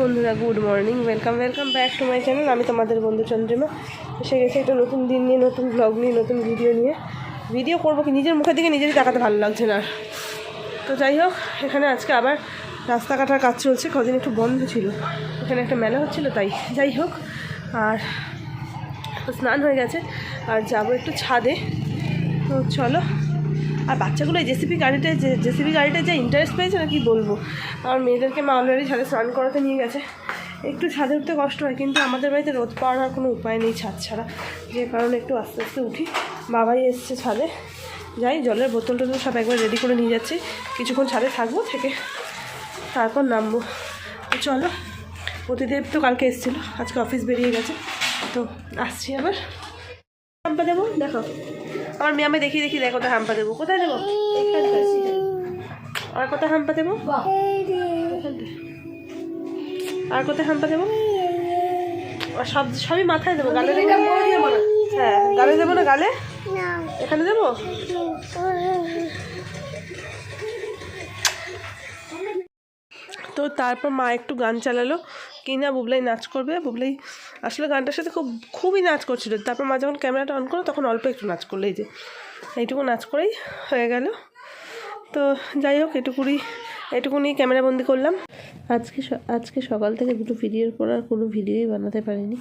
বন্ধুরা good morning welcome welcome back to my channel আমি তোমাদের বন্ধু চন্দ্রিমা। এসে গেছে একটা নতুন দিন নিয়ে, নতুন ব্লগ নিয়ে, নতুন ভিডিও নিয়ে। ভিডিও করব কি, নিজের মুখের দিকে নিজেরই তাকাতে ভালো লাগছে না। তো যাই হোক, এখানে আজকে আবার রাস্তা কাটার কাজ চলছে, কদিন একটু বন্ধ ছিল। এখানে একটা মেলা হচ্ছিল, তাই যাই হোক, আর স্নান হয়ে গেছে। আর যাব একটু ছাদে। তো চলো আর বাচ্চাগুলো জেসিপি যে জেসিপি গাড়িটায় যে ইন্টারেস্ট পেয়েছে না কি বলব? আমার মেয়েদেরকে মা অলরেডি ছাদে স্নান করাতে নিয়ে গেছে। একটু ছাদে উঠতে কষ্ট হয়, কিন্তু আমাদের বাড়িতে রোদ পাওয়ার কোনো উপায় নেই ছাদ ছাড়া। যে কারণে একটু আস্তে আস্তে উঠি। বাবাই এসছে ছাদে। যাই, জলের বোতল টোতল সব একবার রেডি করে নিয়ে যাচ্ছি। কিছুক্ষণ ছাদে থাকব থেকে তারপর নামবো। চলো প্রতিদেব তো কালকে এসেছিল, আজকে অফিস বেরিয়ে গেছে। তো আসছি আবার। হাম্পা দেবো? দেখো। আমার মেয়ে আমি দেখি দেখি দেখো কোথায় হাম্পা দেবো। কোথায় দেবো। আর কোথায় হাম্পা দেবো? আর কোথায় হাম্পা দেবো? আর সব সবই মাথায় দেবো গালে দেবো। হ্যাঁ গালে দেবো না গালে? এখানে দেবো? তো তারপর মা একটু গান চালালো। কি না, বুবলাই নাচ করবে? বুবলাই আসলে গানটার সাথে খুব, খুবই নাচ করছিল। তারপর মা যখন ক্যামেরাটা অন করল, তখন অল্প একটু নাচ করল। এই যে, এইটুকু নাচ করেই হয়ে গেল। তো যাই হোক এটুকুনি এটুকুনি ক্যামেরা বন্দি করলাম। আজকে আজকে সকাল থেকে দুটো ভিডিওর পর আর কোনো ভিডিওই বানাতে পারিনি।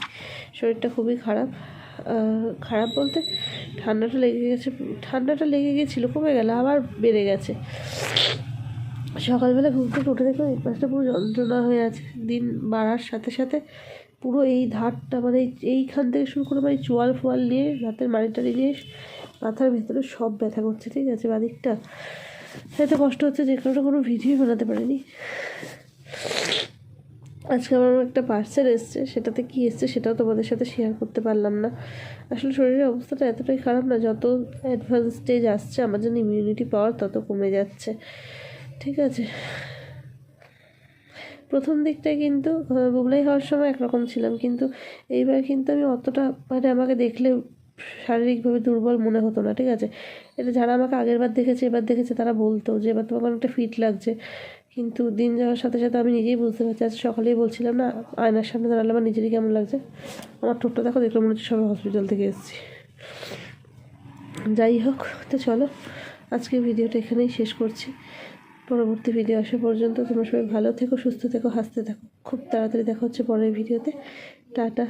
শরীরটা খুবই খারাপ। খারাপ বলতে ঠান্ডাটা লেগে গেছে, ঠান্ডাটা লেগে গিয়েছিল কমে গেল, আবার বেড়ে গেছে। সকালবেলা ঘুম থেকে উঠে দেখলাম এই পাশটা পুরো যন্ত্রণা হয়ে আছে। দিন বাড়ার সাথে সাথে পুরো এই ধারটা মানে এই- এইখান থেকে শুরু করে মানে চোয়াল ফোয়াল নিয়ে, রাতের মাড়িটারি নিয়ে মাথার ভিতরে সব ব্যথা করছে, ঠিক আছে? বাদিকটা এত কষ্ট হচ্ছে যে কারণে কোনো ভিডিও বানাতে পারিনি। আজকে আমার একটা পার্সেল এসছে, সেটাতে কি এসছে সেটাও তোমাদের সাথে শেয়ার করতে পারলাম না। আসলে শরীরের অবস্থাটা এতটাই খারাপ না, যত অ্যাডভান্স স্টেজ আসছে, আমার জন্য ইমিউনিটি পাওয়ার তত কমে যাচ্ছে। ঠিক আছে। প্রথম দিকটায় কিন্তু বুবলাই হওয়ার সময় একরকম ছিলাম, কিন্তু এইবার কিন্তু আমি অতটা মানে আমাকে দেখলে শারীরিকভাবে দুর্বল মনে হতো না, ঠিক আছে? এটা যারা আমাকে আগের বার দেখেছে, এবার দেখেছে, তারা বলতো যে, এবার তোমাকে অনেকটা ফিট লাগছে। কিন্তু দিন যাওয়ার সাথে সাথে আমি নিজেই বুঝতে পারছি, আজ সকালেই বলছিলাম, না, আয়নার সামনে দাঁড়ালে আমার নিজেরই কেমন লাগছে? আমার ঠোঁটটা দেখো দেখলাম মনে হচ্ছে সবাই হসপিটাল থেকে এসেছি। যাই হোক, তো চলো আজকে ভিডিওটা এখানেই শেষ করছি। পরবর্তী ভিডিও আসা পর্যন্ত তোমরা সবাই ভালো থেকো, সুস্থ থেকো, হাসতে থাকো। খুব তাড়াতাড়ি দেখা হচ্ছে পরের ভিডিওতে টাটা।